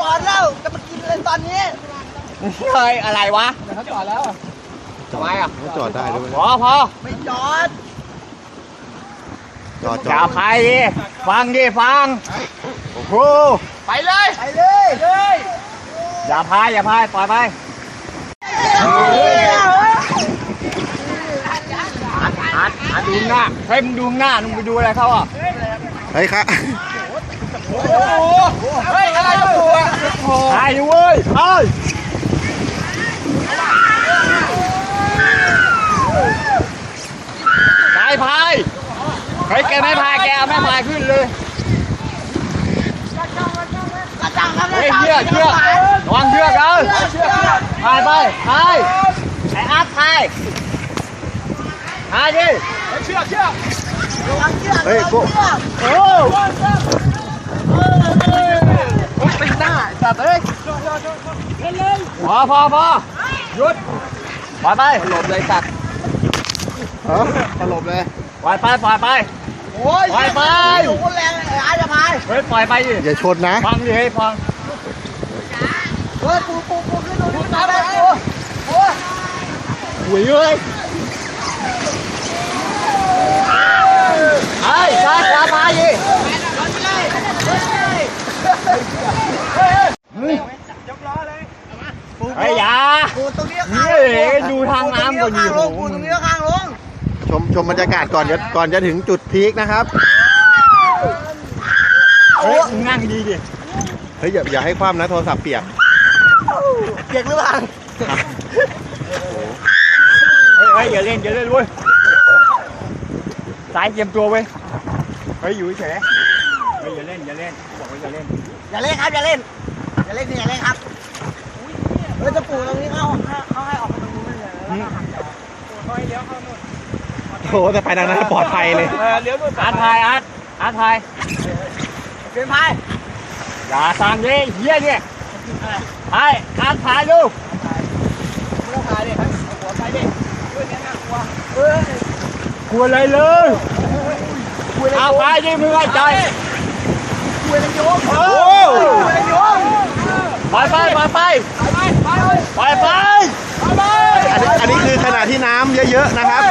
จอดแล้วจะมากินเลยตอนนี้เฮ้ยอะไรวะเดี๋ยวเขาจอดแล้วทำไมอะเขาจอดได้ด้วยพอพอไม่จอดจอดจออย่าดพายดิฟังดิฟังโอ้โหไปเลยไปเลยเลยอย่าพายอย่าพายปล่อยไปอัดอัดดูหน้าเฮ้ยมึงดูหน้ามึงไปดูอะไรเขาอะเฮ้ยครับ เฮ้ยอะไรจะปูอะพายดิเว้ยพายพายพายเฮ้ยแกไม่พายแกเอาไม่พายขึ้นเลยกระจังครับเฮ้ยเชือกเชือกระวังเชือกเด้อพายไปพายไอ้อัดพายพายดิเชือกเชือกระวังเชือกเฮ้ยโก้โอ้ ปิดหน้าจัดเลยพอพอพอหยุดปล่อยไปหลบเลยสัตว์ฮะตลบเลยปล่อยไปปล่อยไปโอ้ยไปไปอยู่คนแรงเลยอาจะพายเฮ้ยปล่อยไปดิอย่าชนนะฟังดิเฮ้ยฟังเฮ้ยปูปูปูขึ้นดูปูไปปูโอ้ยหวยเลยไอ้ซ้ายขวาพายดิไอ้ยอย่า ปูตรงนี้ นี่ดู ทางน้ำก่อนดิข้างลงปูตรงนี้ข้างลงชมชมบรรยากาศก่อนจะก่อนจะถึงจุดพีคนะครับเฮ้ยมึงนั่งดีดิเฮ้ยอย่าอย่าให้ความนะโทรศัพท์เปียกเปียกหรือเปล่าเฮ้ยเฮ้ยอย่าเล่นอย่าเล่นเว้ยสายเตรียมตัวเว้ยเฮ้ยอยู่เฉยเฮ้ยอย่าเล่นอย่าเล่นบอกว่าอย่าเล่นอย่าเล่นครับอย่าเล่นอย่าเล่นนี่อย่าเล่นครับเฮ้ยจะปูตรงนี้เขาเขาให้ออกมาตรงนู้นเลยแล้วก็หัก โอ้แต่ไปทางนั้นปลอดภัยเลยอาร์ตไทยอาร์ตอาร์ตไทยเปลี่ยนพายอย่าสั่งดิเฮียเนี่ยไปอาร์ตไทยดูไม่ต้องพายดิครับเอาหัวไปดิเฮ้ยเนี่ยน่ากลัวเฮ้ยกลัวอะไรเลยเอาไปดิมึงไว้ใจกลัวเลยโยมโอ้กลัวเลยโยมไปไปไปไปไปไปไปไปไปไปอันนี้อันนี้คือขณะที่น้ำเยอะๆนะครับ